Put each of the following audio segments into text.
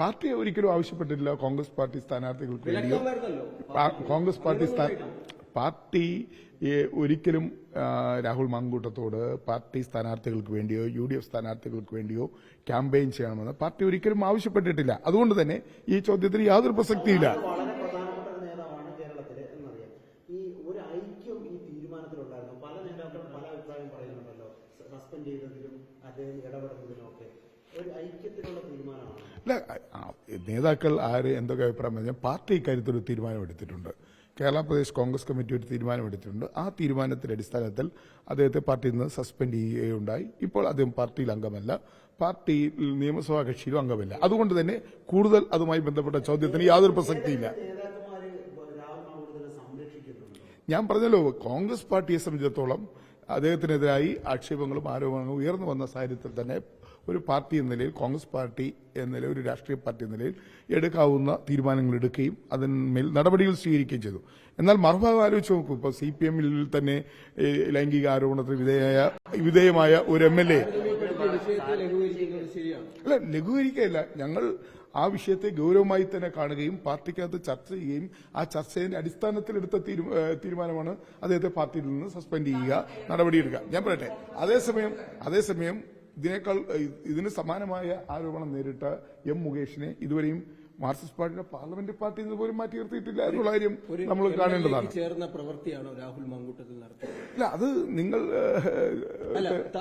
Party ഒരിക്കലും ആവശ്യപ്പെട്ടിട്ടില്ല. Congress party സ്ഥാനാർത്ഥികൾക്ക് വേണ്ടിയോ? കോൺഗ്രസ് പാർട്ടി പാർട്ടി ഒരിക്കലും രാഹുൽ മാങ്കൂട്ടത്തോട് പാർട്ടി സ്ഥാനാർത്ഥികൾക്ക് വേണ്ടിയോ യു ഡി എഫ് സ്ഥാനാർത്ഥികൾക്ക് വേണ്ടിയോ ക്യാമ്പയിൻ ചെയ്യണമെന്ന് പാർട്ടി ഒരിക്കലും ആവശ്യപ്പെട്ടിട്ടില്ല. അതുകൊണ്ട് തന്നെ ഈ ചോദ്യത്തിന് യാതൊരു പ്രസക്തിയില്ല വളരെ പ്രധാനപ്പെട്ട ഒരു നേതാവാണ് കേരളത്തിൽ എന്നറിയാം ഈ ഒരു ഐക്യം ഈ തീരുമാനത്തിലുണ്ടായിരുന്നു പല നേതാക്കളും പല അഭിപ്രായം പറയുന്നുണ്ടല്ലോ സസ്പെൻഡ് ചെയ്തതിലും അദ്ദേഹം ഇടപെടുന്നതിലും ഒക്കെ ഒരു ഐക്യത്തിനുള്ള തീരുമാനമാണ് അല്ല നേതാക്കൾ ആര് എന്തൊക്കെ അഭിപ്രായം പറഞ്ഞാൽ പാർട്ടി ഇക്കാര്യത്തിൽ ഒരു തീരുമാനമെടുത്തിട്ടുണ്ട് കേരള പ്രദേശ് കോൺഗ്രസ് കമ്മിറ്റി ഒരു തീരുമാനമെടുത്തിട്ടുണ്ട് ആ തീരുമാനത്തിന്റെ അടിസ്ഥാനത്തിൽ അദ്ദേഹത്തെ പാർട്ടിയിൽ നിന്ന് സസ്പെൻഡ് ചെയ്യുകയുണ്ടായി. ഇപ്പോൾ അദ്ദേഹം പാർട്ടിയിൽ അംഗമല്ല. പാർട്ടി നിയമസഭാ കക്ഷിയിലും അംഗമല്ല. അതുകൊണ്ട് തന്നെ കൂടുതൽ അതുമായി ബന്ധപ്പെട്ട ചോദ്യത്തിന് യാതൊരു പ്രസക്തിയില്ല. ഞാൻ പറഞ്ഞല്ലോ കോൺഗ്രസ് പാർട്ടിയെ സംബന്ധിച്ചിടത്തോളം അദ്ദേഹത്തിനെതിരായി ആക്ഷേപങ്ങളും ആരോപണങ്ങളും ഉയർന്നു വന്ന സാഹചര്യത്തിൽ തന്നെ ഒരു പാർട്ടി എന്ന നിലയിൽ കോൺഗ്രസ് പാർട്ടി എന്ന നിലയിൽ ഒരു രാഷ്ട്രീയ പാർട്ടി എന്ന നിലയിൽ എടുക്കാവുന്ന തീരുമാനങ്ങൾ എടുക്കുകയും അതിന്മേൽ നടപടികൾ സ്വീകരിക്കുകയും ചെയ്തു. എന്നാൽ മറുഭാഗം ആലോചിച്ച് നോക്കൂ. ഇപ്പോൾ സി പി എമ്മിൽ തന്നെ ലൈംഗിക ആരോപണത്തിന് വിധേയമായ വിധേയമായ ഒരു എം എൽ എ അല്ല ലഘൂകരിക്കുകയല്ല. ഞങ്ങൾ ആ വിഷയത്തെ ഗൗരവമായി തന്നെ കാണുകയും പാർട്ടിക്കകത്ത് ചർച്ച ചെയ്യുകയും ആ ചർച്ചയുടെ അടിസ്ഥാനത്തിൽ എടുത്ത തീരുമാനമാണ് അദ്ദേഹത്തെ പാർട്ടിയിൽ നിന്ന് സസ്പെൻഡ് ചെയ്യുക നടപടിയെടുക്കുക. ഞാൻ പറയട്ടെ. അതേസമയം അതേസമയം ഇതിനേക്കാൾ ഇതിന് സമാനമായ ആരോപണം നേരിട്ട എം മുകേഷിനെ ഇതുവരെയും മാർക്സിസ്റ്റ് പാർട്ടിയുടെ പാർലമെന്റ് പാർട്ടിയിൽ നിന്ന് പോലും മാറ്റി നിർത്തിയിട്ടില്ല എന്നുള്ള കാര്യം നമ്മൾ കാണേണ്ടതാണ്. ചേർന്ന പ്രവൃത്തിയാണോ രാഹുൽ മാങ്കൂട്ടത്തിൽ നടത്തിയത്? അല്ല അത് നിങ്ങൾ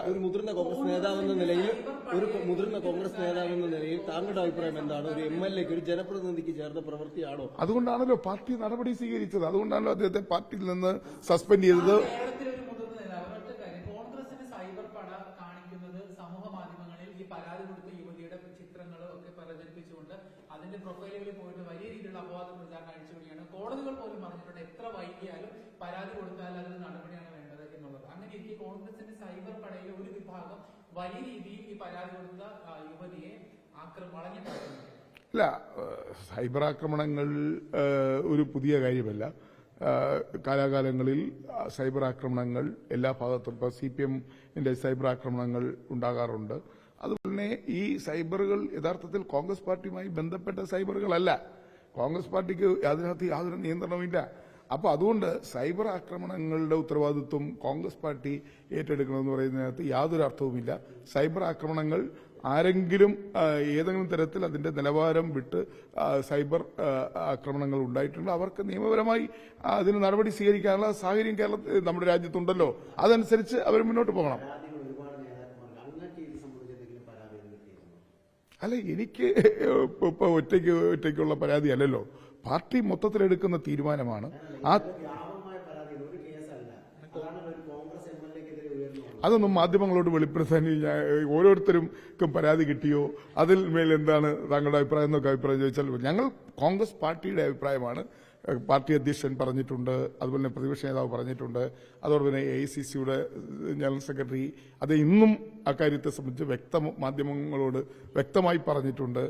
ഒരു മുതിർന്ന കോൺഗ്രസ് നേതാവെന്ന നിലയിൽ ഒരു മുതിർന്ന കോൺഗ്രസ് നേതാവെന്ന നിലയിൽ താങ്കളുടെ അഭിപ്രായം എന്താണ്? ഒരു എം എൽ എക്ക് ഒരു ജനപ്രതിനിധിക്ക് ചേർന്ന പ്രവൃത്തിയാണോ? അതുകൊണ്ടാണല്ലോ പാർട്ടി നടപടി സ്വീകരിച്ചത്. അതുകൊണ്ടാണല്ലോ അദ്ദേഹത്തെ പാർട്ടിയിൽ നിന്ന് സസ്പെൻഡ് ചെയ്തത് കേരളത്തിലെ ഒരു മുതിർന്ന നേതാവ് ഒറ്റ കാര്യം കോൺഗ്രസിന് സൈബർ പട കാണിക്കുന്നത് സമൂഹ മാധ്യമങ്ങളിൽ ഈ പരാതി കൊടുത്ത യുവതിയുടെ ചിത്രങ്ങളും ഒക്കെ പ്രചരിപ്പിച്ചുകൊണ്ട് അതിന്റെ പ്രൊഫൈലുകളിൽ പോയിട്ട് വലിയ രീതിയിലുള്ള അപവാദ പ്രചാരണം അഴിച്ചുവിടുകയാണ് കോടതികൾ പോലും പറഞ്ഞിട്ടുണ്ട് എത്ര വൈകിയാലും പരാതി കൊടുത്താൽ അതിന് നടപടിയാണ് വേണ്ടത് എന്നുള്ളത്. അങ്ങനെ ഇരിക്കെ കോൺഗ്രസിന്റെ സൈബർ പടയിലെ ഒരു വിഭാഗം വലിയ രീതിയിൽ ഈ പരാതി കൊടുത്ത യുവതിയെ ആക്രമ അല്ല സൈബർ ആക്രമണങ്ങൾ ഒരു പുതിയ കാര്യമല്ല. കാലാകാലങ്ങളിൽ സൈബർ ആക്രമണങ്ങൾ എല്ലാ ഭാഗത്തും ഇപ്പോൾ സി പി എമ്മിന്റെ സൈബർ ആക്രമണങ്ങൾ ഉണ്ടാകാറുണ്ട്. അതുപോലെ ഈ സൈബറുകൾ യഥാർത്ഥത്തിൽ കോൺഗ്രസ് പാർട്ടിയുമായി ബന്ധപ്പെട്ട സൈബറുകളല്ല. കോൺഗ്രസ് പാർട്ടിക്ക് അതിനകത്ത് യാതൊരു നിയന്ത്രണവുമില്ല. അപ്പൊ അതുകൊണ്ട് സൈബർ ആക്രമണങ്ങളുടെ ഉത്തരവാദിത്വം കോൺഗ്രസ് പാർട്ടി ഏറ്റെടുക്കണമെന്ന് പറയുന്നതിനകത്ത് യാതൊരു അർത്ഥവുമില്ല. സൈബർ ആക്രമണങ്ങൾ ആരെങ്കിലും ഏതെങ്കിലും തരത്തിൽ അതിന്റെ നിലവാരം വിട്ട് സൈബർ ആക്രമണങ്ങൾ ഉണ്ടായിട്ടുണ്ട്. അവർക്ക് നിയമപരമായി അതിന് നടപടി സ്വീകരിക്കാനുള്ള സാഹചര്യം കേരളത്തിൽ നമ്മുടെ രാജ്യത്തുണ്ടല്ലോ. അതനുസരിച്ച് അവർ മുന്നോട്ട് പോകണം. അല്ല എനിക്ക് ഇപ്പൊ ഒറ്റയ്ക്ക് ഒറ്റയ്ക്കുള്ള പരാതി അല്ലല്ലോ. പാർട്ടി മൊത്തത്തിലെടുക്കുന്ന തീരുമാനമാണ് ആ വ്യാപകമായ പരാതികൾ ഒരു കേസല്ല അതാണ് ഒരു കോൺഗ്രസ് എം എൽ എക്കെതിരെ ഉയർന്നു വന്നത് അതൊന്നും മാധ്യമങ്ങളോട് വെളിപ്പെടുത്താൻ ഓരോരുത്തർക്കും പരാതി കിട്ടിയോ? അതിൽ മേൽ എന്താണ് താങ്കളുടെ അഭിപ്രായം? എന്നൊക്കെ അഭിപ്രായം ചോദിച്ചാൽ ഞങ്ങൾ കോൺഗ്രസ് പാർട്ടിയുടെ അഭിപ്രായമാണ്. പാർട്ടി അധ്യക്ഷൻ പറഞ്ഞിട്ടുണ്ട്. അതുപോലെ തന്നെ പ്രതിപക്ഷ നേതാവ് പറഞ്ഞിട്ടുണ്ട്. അതോടൊപ്പം തന്നെ എ ഐ സി സിയുടെ ജനറൽ സെക്രട്ടറി അത് ഇന്നും അക്കാര്യത്തെ സംബന്ധിച്ച് വ്യക്ത മാധ്യമങ്ങളോട് വ്യക്തമായി പറഞ്ഞിട്ടുണ്ട്.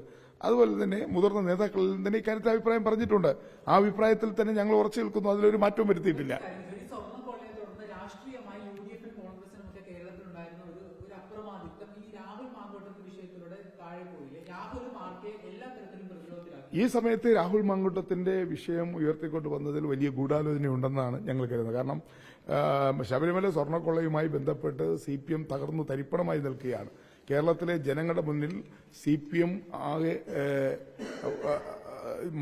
അതുപോലെ തന്നെ മുതിർന്ന നേതാക്കളിൽ തന്നെ ഇക്കാര്യത്തിൽ അഭിപ്രായം പറഞ്ഞിട്ടുണ്ട്. ആ അഭിപ്രായത്തിൽ തന്നെ ഞങ്ങൾ ഉറച്ചു നിൽക്കുന്നു. അതിലൊരു മാറ്റവും വരുത്തിയിട്ടില്ല ഈ സ്വർണ കൊള്ളയെ തുടർന്ന് രാഷ്ട്രീയമായി യു ഡി എഫും കോൺഗ്രസിനും ഒക്കെ കേരളത്തിലുണ്ടായിരുന്ന ഒരു ഒരു അപ്രമാദിത്വം ഈ രാഹുൽ മാങ്കോട്ടത്തിന്റെ വിഷയത്തിലൂടെ താഴെ പോയില്ലേ രാഹുൽ പാർട്ടിയെ എല്ലാ തരത്തിലും പ്രതിരോധത്തിലാക്കി ഈ സമയത്ത് രാഹുൽ മങ്കുട്ടത്തിന്റെ വിഷയം ഉയർത്തിക്കൊണ്ട് വന്നതിൽ വലിയ ഗൂഢാലോചന ഉണ്ടെന്നാണ് ഞങ്ങൾ കരുതുന്നത്. കാരണം ശബരിമല സ്വർണക്കൊള്ളയുമായി ബന്ധപ്പെട്ട് സി പി എം തകർന്നു തരിപ്പണമായി നിൽക്കുകയാണ്. കേരളത്തിലെ ജനങ്ങളുടെ മുന്നിൽ സി പി എം ആകെ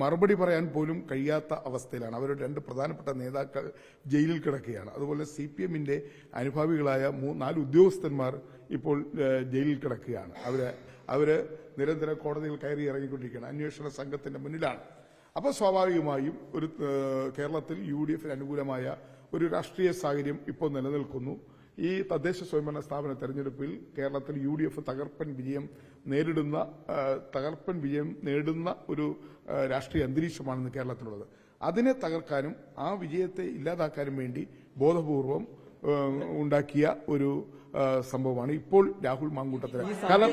മറുപടി പറയാൻ പോലും കഴിയാത്ത അവസ്ഥയിലാണ്. അവരുടെ രണ്ട് പ്രധാനപ്പെട്ട നേതാക്കൾ ജയിലിൽ കിടക്കുകയാണ്. അതുപോലെ സി പി എമ്മിന്റെ അനുഭാവികളായ നാല് ഉദ്യോഗസ്ഥന്മാർ ഇപ്പോൾ ജയിലിൽ കിടക്കുകയാണ്. അവർ അവർ നിരന്തരം കോടതിയിൽ കയറി ഇറങ്ങിക്കൊണ്ടിരിക്കുകയാണ്. അന്വേഷണ സംഘത്തിന്റെ മുന്നിലാണ്. അപ്പോൾ സ്വാഭാവികമായും ഒരു കേരളത്തിൽ യു ഡി എഫിന് അനുകൂലമായ ഒരു രാഷ്ട്രീയ സാഹചര്യം ഇപ്പോൾ നിലനിൽക്കുന്നു. ഈ തദ്ദേശ സ്വയംഭരണ സ്ഥാപന തെരഞ്ഞെടുപ്പിൽ കേരളത്തിൽ യു ഡി എഫ് തകർപ്പൻ വിജയം നേരിടുന്ന തകർപ്പൻ വിജയം നേടുന്ന ഒരു രാഷ്ട്രീയ അന്തരീക്ഷമാണ് ഇന്ന് കേരളത്തിലുള്ളത്. അതിനെ തകർക്കാനും ആ വിജയത്തെ ഇല്ലാതാക്കാനും വേണ്ടി ബോധപൂർവം ഉണ്ടാക്കിയ ഒരു സംഭവമാണ്. ഇപ്പോൾ രാഹുൽ മാങ്കൂട്ടത്തിന് കാരണം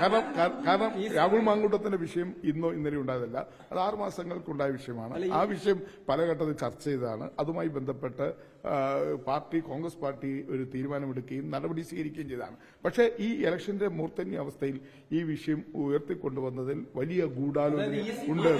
കാരണം കാരണം രാഹുൽ മാങ്കൂട്ടത്തിന്റെ വിഷയം ഇന്നോ ഇന്നലെ ഉണ്ടായതല്ല. അത് ആറ് മാസങ്ങൾക്കുണ്ടായ വിഷയമാണ്. ആ വിഷയം പല ഘട്ടത്തിൽ ചർച്ച ചെയ്തതാണ്. അതുമായി ബന്ധപ്പെട്ട് പാർട്ടി കോൺഗ്രസ് പാർട്ടി ഒരു തീരുമാനമെടുക്കുകയും നടപടി സ്വീകരിക്കുകയും ചെയ്തതാണ്. പക്ഷേ ഈ ഇലക്ഷന്റെ മൂർത്തന്യ അവസ്ഥയിൽ ഈ വിഷയം ഉയർത്തിക്കൊണ്ടുവന്നതിൽ വലിയ ഗൂഢാലോചന ഉണ്ട്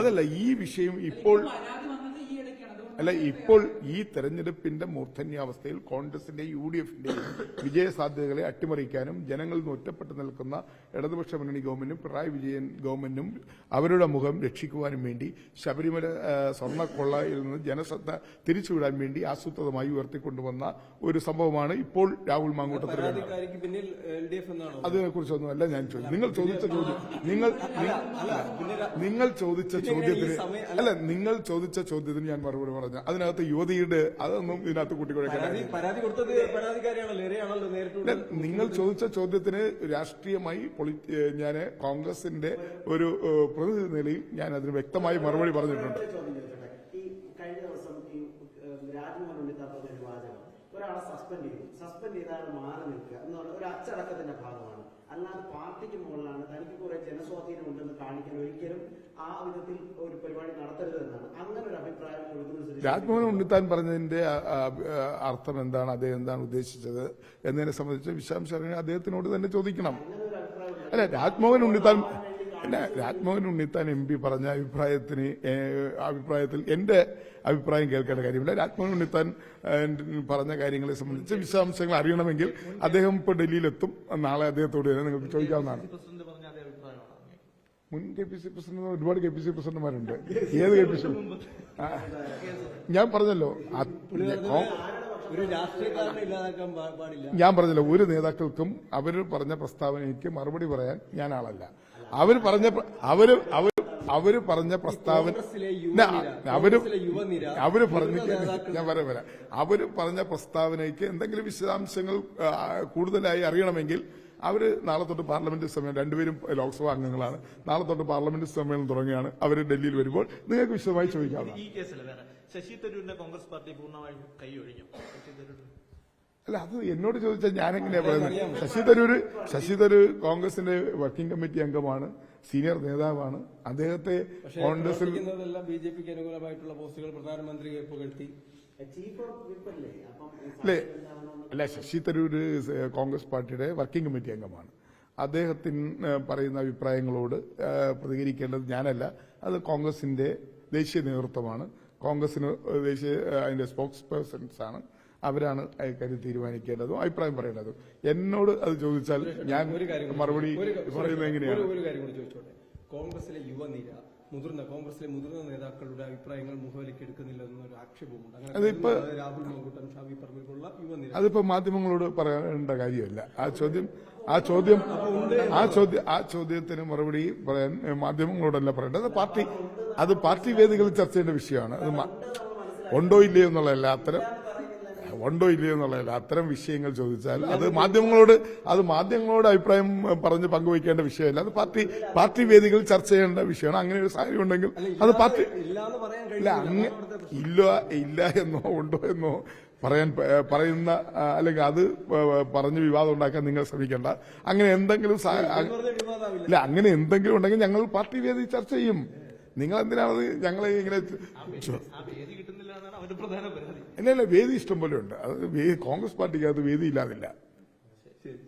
അതല്ല ഈ വിഷയം ഇപ്പോൾ പരാതി വന്നത് ഈ ഇടയ്ക്കാണ് അതുകൊണ്ട് അല്ല ഇപ്പോൾ ഈ തെരഞ്ഞെടുപ്പിന്റെ മൂർധന്യാവസ്ഥയിൽ കോൺഗ്രസിന്റെ യു ഡി എഫിന്റെയും വിജയ സാധ്യതകളെ അട്ടിമറിക്കാനും ജനങ്ങളിൽ നിന്ന് ഒറ്റപ്പെട്ടു നിൽക്കുന്ന ഇടതുപക്ഷ മുന്നണി ഗവൺമെന്റും പിണറായി വിജയൻ ഗവൺമെന്റും അവരുടെ മുഖം രക്ഷിക്കുവാനും വേണ്ടി ശബരിമല സ്വർണക്കൊള്ളയിൽ നിന്ന് ജനശ്രദ്ധ തിരിച്ചുവിടാൻ വേണ്ടി ആസൂത്രിതമായി ഉയർത്തിക്കൊണ്ടുവന്ന ഒരു സംഭവമാണ് ഇപ്പോൾ രാഹുൽ മാങ്കൂട്ടത്തിൽ അതിനെക്കുറിച്ചൊന്നുമല്ല ഞാൻ ചോദിച്ചു നിങ്ങൾ ചോദിച്ച ചോദ്യം നിങ്ങൾ നിങ്ങൾ ചോദിച്ച ചോദ്യത്തിന് അല്ല. നിങ്ങൾ ചോദിച്ച ചോദ്യത്തിന് ഞാൻ മറുപടി പറഞ്ഞു അതിനകത്ത് യുവതിയുടെ അതൊന്നും ഇതിനകത്ത് കൂട്ടിക്കൊടുക്കാൻ നിങ്ങൾ ചോദിച്ച ചോദ്യത്തിന് രാഷ്ട്രീയമായി ഞാൻ കോൺഗ്രസിന്റെ ഒരു പ്രതിനിധി നിലയിൽ ഞാൻ അതിന് വ്യക്തമായി മറുപടി പറഞ്ഞിട്ടുണ്ട്. ഒരാളെ സസ്പെൻഡ് ചെയ്തു. സസ്പെൻഡ് ചെയ്താൽ മാറി നിൽക്കുക എന്ന് ഒരു അച്ചടക്കത്തിന്റെ ഭാഗമാണ്. അല്ലാതെ പാർട്ടിക്ക് മുകളിലാണ്. തനിക്ക് കുറെ ജനസ്വാധീനം ഉണ്ടെന്ന് കാണിക്കാൻ ഒരിക്കലും ആ വിധത്തിൽ ഒരു പരിപാടി നടത്തരുത് എന്നാണ് അങ്ങനെ ഒരു അഭിപ്രായം രാജ്മോഹൻ ഉണ്ണിത്താൻ പറഞ്ഞതിന്റെ അർത്ഥം എന്താണ് അദ്ദേഹം എന്താണ് ഉദ്ദേശിച്ചത് എന്നതിനെ സംബന്ധിച്ച് വിശദാംശങ്ങൾ അദ്ദേഹത്തിനോട് തന്നെ ചോദിക്കണം. അല്ല രാജ്മോഹൻ ഉണ്ണിത്താൻ അല്ല രാജ്മോഹൻ ഉണ്ണിത്താൻ എം പി പറഞ്ഞ അഭിപ്രായത്തിന് അഭിപ്രായത്തിൽ എന്റെ അഭിപ്രായം കേൾക്കേണ്ട കാര്യമില്ല രാജ്മോഹൻ ഉണ്ണിത്താൻ പറഞ്ഞ കാര്യങ്ങളെ സംബന്ധിച്ച് വിശദാംശങ്ങൾ അറിയണമെങ്കിൽ അദ്ദേഹം ഇപ്പോൾ ഡൽഹിയിലെത്തും നാളെ അദ്ദേഹത്തോട് തന്നെ നിങ്ങൾക്ക് ചോദിക്കാവുന്നതാണ് പ്രസിഡന്റ് പറഞ്ഞ അതേ അഭിപ്രായമാണ് മുൻ കെ പി സി പ്രസിഡന്റ് ഒരുപാട് കെ പി സി പ്രസിഡന്റുമാരുണ്ട്. ഏത് കെ പി സി ഞാൻ പറഞ്ഞല്ലോ ഞാൻ പറഞ്ഞല്ലോ ഒരു നേതാക്കൾക്കും അവർ പറഞ്ഞ പ്രസ്താവനയ്ക്ക് മറുപടി പറയാൻ ഞാൻ ആളല്ല. അവർ പറഞ്ഞ അവർ അവർ അവർ പറഞ്ഞ പ്രസ്താവന അവർ അവർ പറഞ്ഞ ഞാൻ വരാം വരാം. അവർ പറഞ്ഞ പ്രസ്താവനയ്ക്ക് എന്തെങ്കിലും വിശദാംശങ്ങൾ കൂടുതലായി അറിയണമെങ്കിൽ അവർ നാളെ തൊട്ട് പാർലമെന്റ് സമ്മേളനം രണ്ടുപേരും ലോക്സഭാ അംഗങ്ങളാണ്. നാളെ തൊട്ട് പാർലമെന്റ് സമ്മേളനം തുടങ്ങിയാണ് അവർ ഡൽഹിയിൽ വരുമ്പോൾ നിങ്ങൾക്ക് വിശദമായി ചോദിക്കാം ഈ കേസിൽ വേറെ? ശശി തരൂരിന്റെ കോൺഗ്രസ് പാർട്ടി പൂർണമായും കൈയൊഴിഞ്ഞു ശശി തരൂർ അല്ല അത് എന്നോട് ചോദിച്ചാൽ ഞാനെങ്ങനെയാ പറയുന്നത്? ശശി തരൂര് ശശി തരൂർ കോൺഗ്രസിന്റെ വർക്കിംഗ് കമ്മിറ്റി അംഗമാണ് സീനിയർ നേതാവാണ്. അദ്ദേഹത്തെ കോൺഗ്രസിൽ ബി ജെ പിക്ക് അനുകൂലമായിട്ടുള്ള പോസ്റ്റുകൾ പ്രധാനമന്ത്രിയെ പുകഴ്ത്തി അല്ലേ അപ്പം ഈ അല്ല ശശി തരൂര് കോൺഗ്രസ് പാർട്ടിയുടെ വർക്കിംഗ് കമ്മിറ്റി അംഗമാണ്. അദ്ദേഹത്തിന് പറയുന്ന അഭിപ്രായങ്ങളോട് പ്രതികരിക്കേണ്ടത് ഞാനല്ല. അത് കോൺഗ്രസിന്റെ ദേശീയ നേതൃത്വമാണ്. കോൺഗ്രസിന് ദേശീയ അതിന്റെ സ്പോക്സ് പേഴ്സൺസ് ആണ് അവരാണ് കാര്യം തീരുമാനിക്കേണ്ടതും അഭിപ്രായം പറയേണ്ടതും. എന്നോട് അത് ചോദിച്ചാൽ ഞാൻ ഒരു കാര്യം കൂടി- മറുപടി പറയുന്നത് എങ്ങനെയാണ്? കോൺഗ്രസിലെ യുവനിര മുതിർന്ന കോൺഗ്രസിലെ മുതിർന്ന നേതാക്കളുടെ അഭിപ്രായങ്ങൾ മുഖവിലേക്ക് എടുക്കുന്നില്ല എന്നൊരു ആക്ഷേപമുണ്ട്. അങ്ങനെ രാഹുൽ മാങ്കൂട്ടം ഷാഫി പറമ്പിലുള്ള യുവനിര അതിപ്പോ മാധ്യമങ്ങളോട് പറയേണ്ട കാര്യമല്ല. ആ ചോദ്യം ആ ചോദ്യം ആ ചോദ്യം ആ ചോദ്യത്തിന് മറുപടി പറയാൻ മാധ്യമങ്ങളോടല്ല പറയേണ്ടത്. അത് പാർട്ടി അത് പാർട്ടി വേദികളിൽ ചർച്ച ചെയ്യേണ്ട വിഷയമാണ്. അത് ഉണ്ടോ ഇല്ലയോ എന്നുള്ളതല്ല അത്തരം ഉണ്ടോ ഇല്ലയോ എന്നുള്ളതല്ല. അത്തരം വിഷയങ്ങൾ ചോദിച്ചാൽ അത് മാധ്യമങ്ങളോട് അത് മാധ്യമങ്ങളോട് അഭിപ്രായം പറഞ്ഞ് പങ്കുവയ്ക്കേണ്ട വിഷയമല്ല. അത് പാർട്ടി പാർട്ടി വേദികൾ ചർച്ച ചെയ്യേണ്ട വിഷയമാണ്. അങ്ങനെ ഒരു സാഹചര്യം ഉണ്ടെങ്കിൽ അത് പാർട്ടി ഇല്ല അങ്ങ് ഇല്ല ഇല്ല എന്നോ ഉണ്ടോ എന്നോ പറയാൻ പറയുന്ന അല്ലെങ്കിൽ അത് പറഞ്ഞ് വിവാദം ഉണ്ടാക്കാൻ നിങ്ങൾ ശ്രമിക്കേണ്ട. അങ്ങനെ എന്തെങ്കിലും ഇല്ല അങ്ങനെ എന്തെങ്കിലും ഉണ്ടെങ്കിൽ ഞങ്ങൾ പാർട്ടി വേദി ചർച്ച ചെയ്യും. നിങ്ങൾ എന്തിനാണത് ഞങ്ങളെ ഇങ്ങനെ ഇല്ല ഇല്ല വേദി ഇഷ്ടം പോലെ ഉണ്ട്. അത് കോൺഗ്രസ് പാർട്ടിക്ക് അത് വേദിയില്ലാതില്ല ശരി